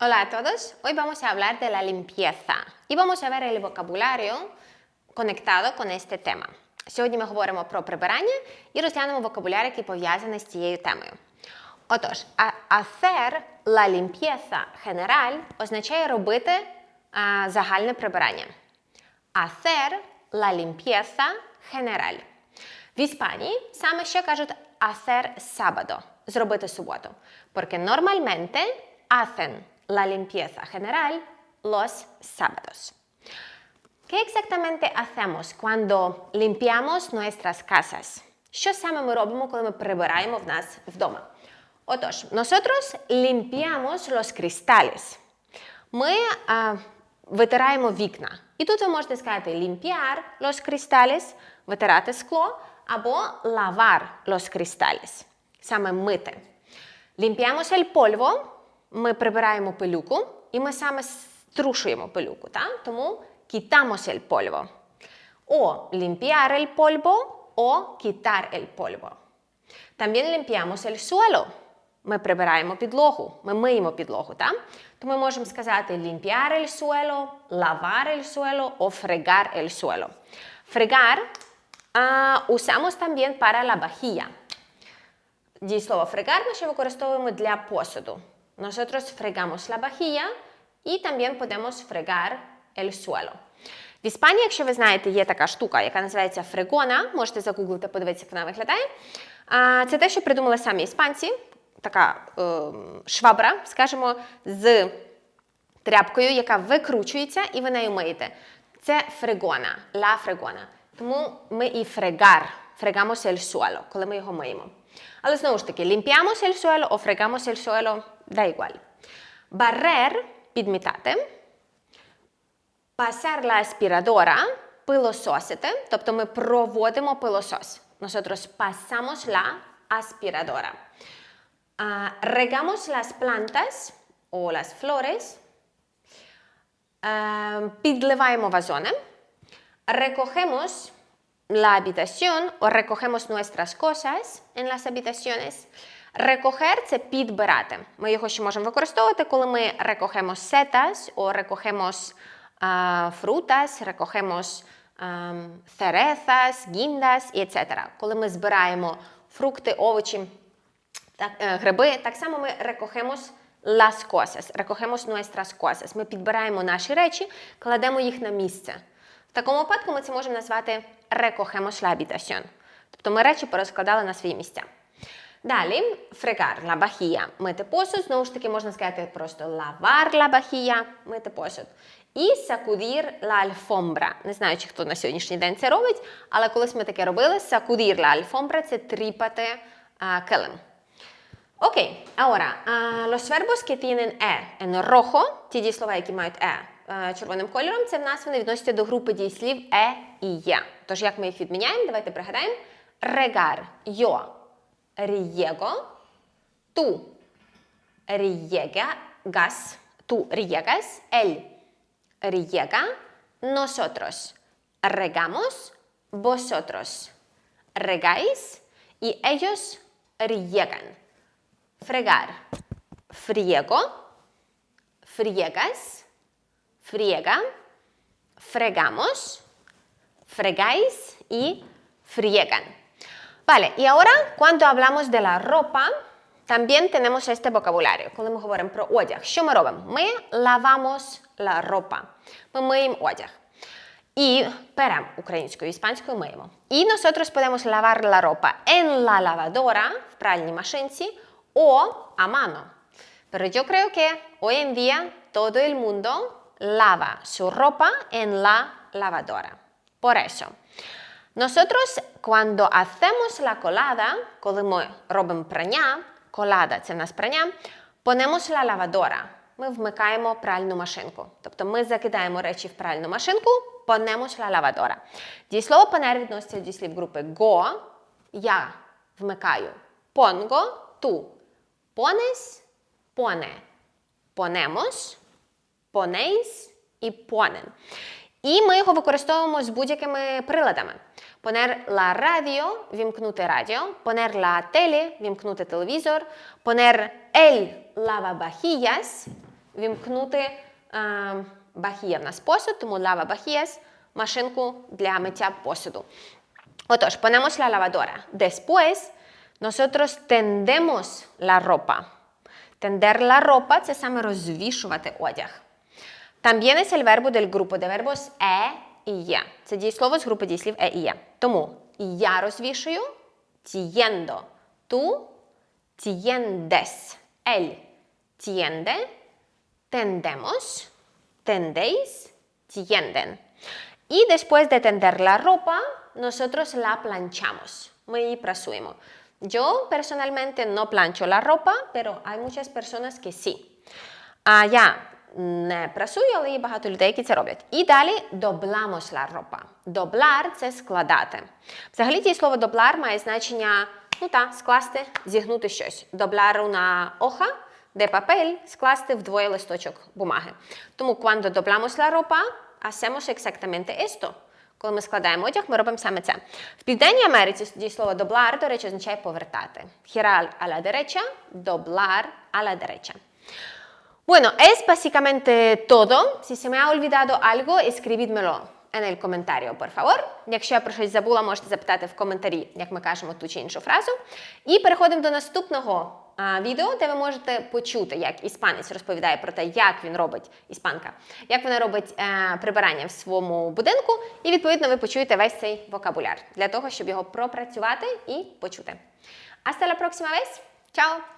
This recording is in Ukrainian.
Hola a todos, hoy vamos a hablar de la limpieza y vamos a ver el vocabulario conectado con este tema. Сьогодні ми говоримо про прибирання і розглянемо вокабуляр, який пов'язаний з цією темою. Отож, hacer la limpieza general означає робити а, загальне прибирання. Hacer la limpieza general. В Іспанії саме ще кажуть hacer sábado – зробити суботу. Porque normalmente hacen la limpieza general los sábados. ¿Qué exactamente hacemos cuando limpiamos nuestras casas? Що саме ми робимо, коли ми прибираємо в нас вдома? Отож, nosotros limpiamos los cristales. Ми а, витираємо вікна. І тут ви можете сказати limpiar los cristales, витирати скло, або lavar los cristales, саме мити. Limpiamos el polvo, ми прибираємо пилюку, і ми саме струшуємо пилюку. Так? Тому quitamos el polvo. O limpiar el polvo, o quitar el polvo. También limpiamos el suelo. Ми прибираємо підлогу, ми миємо підлогу, так? То ми можемо сказати limpiar el suelo, lavar el suelo o fregar el suelo. Fregar ah, usamos también para la vajilla. Дієслово fregar ми ще використовуємо для посуду. Nosotros fregamos la vajilla y también podemos fregar el suelo. В Іспанії, якщо ви знаєте, є така штука, яка називається фрегона, можете загуглити, подивитися, як вона виглядає. Це те, що придумали самі іспанці, така е, швабра, скажімо, з тряпкою, яка викручується, і ви нею миєте. Це фрегона, ла фрегона. Тому ми і фрегар, фрегамос el suelo, коли ми його миємо. Але знову ж таки, limpiamos el suelo o fregamos el suelo, да igual. Barrer – підмітати. Pasar la aspiradora – пилососити, тобто ми проводимо пилосос. Nosotros pasamos la aspiradora. Ah, regamos las plantas o las flores. Ah, підливаємо вазони. Recogemos la habitación o recogemos nuestras cosas en las habitaciones. Recoger – це підбирати. Ми його ще можемо використовувати, коли ми setas o recogemos ah, frutas, recogemos ah, cerezas, guindas і etc. Коли ми збираємо фрукти, овочі, так, е, гриби, так само ми recogemos las cosas, recogemos nuestras cosas. Ми підбираємо наші речі, кладемо їх на місце. В такому випадку ми це можемо назвати recogemos la habitación. Тобто ми речі порозкладали на свої місця. Далі, фрегар, la vajilla, мити посуд, знову ж таки можна сказати просто lavar la vajilla, мити посуд. І sacudir la alfombra. Не знаю, чи хто на сьогоднішній день це робить, але колись ми таке робили. Sacudir la alfombra – це тріпати а, килим. Ahora, ah, los verbos que tienen e en rojo, ті дієслова, які мають е е, червоним кольором, це в нас вони відносяться до групи дієслів е і є. Тож, як ми їх відміняємо, давайте пригадаємо. Regar, yo, riego, tú, riegas, tú riegas, él riega, nosotros regamos, vosotros regáis y ellos riegan. Fregar. Friego. Friegas. Friega. Fregamos. Fregáis y friegan. Vale, y ahora cuando hablamos de la ropa, también tenemos este vocabulario. Коли ми говоримо про одяг, що ми робимо? Ми lavamos la ropa. Ми миємо одяг. І беремо українською, іспанською миємо. І nosotros podemos lavar la ropa en la lavadora, в пральній машинці, o a mano. Pero yo creo que hoy en día todo el mundo lava su ropa en la lavadora. Por eso, Nosotros cuando hacemos la colada, коли ми робимо прання, колада це в нас прання, ponemos la lavadora. Ми вмикаємо пральну машинку. Тобто ми закидаємо речі в пральну машинку, ponemos la lavadora. Дієслово понер відноситься до дієслів групи go, я вмикаю, pongo, tú, pones, pone, ponemos, ponéis і ponen. І ми його використовуємо з будь-якими приладами. Poner la radio – вімкнути радіо, poner la tele – вімкнути телевізор, poner el lavavajillas вімкнути е, бахія в нас посуд, тому лава бахієс, машинку для миття посуду. Otros, ponemos la lavadora. Después, nosotros tendemos la ropa. Tender la ropa – це саме розвішувати одяг. También es el verbo del grupo de verbos e і є. Це дієслово з групи дієслів е і є. Тому я розвішую tiendo. Tú tiendes. Él tiende. Tendemos. Tendéis. Tienden. Y después de tender la ropa, nosotros la planchamos. Ми її прасуємо. Yo personalmente no plancho la ropa, pero hay muchas personas que sí. А я не прасую, але є багато людей, які це роблять. І далі доблamos la ropa. Доблар це складати. Взагалі ті слово доблар має значення ну та, скласти, зігнути щось. Добlar una hoja de papel – скласти вдвоє листочок бумаги. Тому cuando doblamos la ropa, hacemos exactamente esto. Коли ми складаємо одяг, ми робимо саме це. В Південній Америці дієслово доблар, до речі, означає повертати. La derecha, doblar a la derecha. Bueno, es básicamente todo. Si se me ha olvidado algo, escribidmelo en el comentario, por favor. Якщо я про щось забула, можете запитати в коментарі, як ми кажемо ту чи іншу фразу. І переходимо до наступного а, відео, де ви можете почути, як іспанець розповідає про те, як він робить іспанка, як вона робить е, прибирання в своєму будинку. І відповідно ви почуєте весь цей вокабуляр для того, щоб його пропрацювати і почути. Hasta la próxima vez. Чао!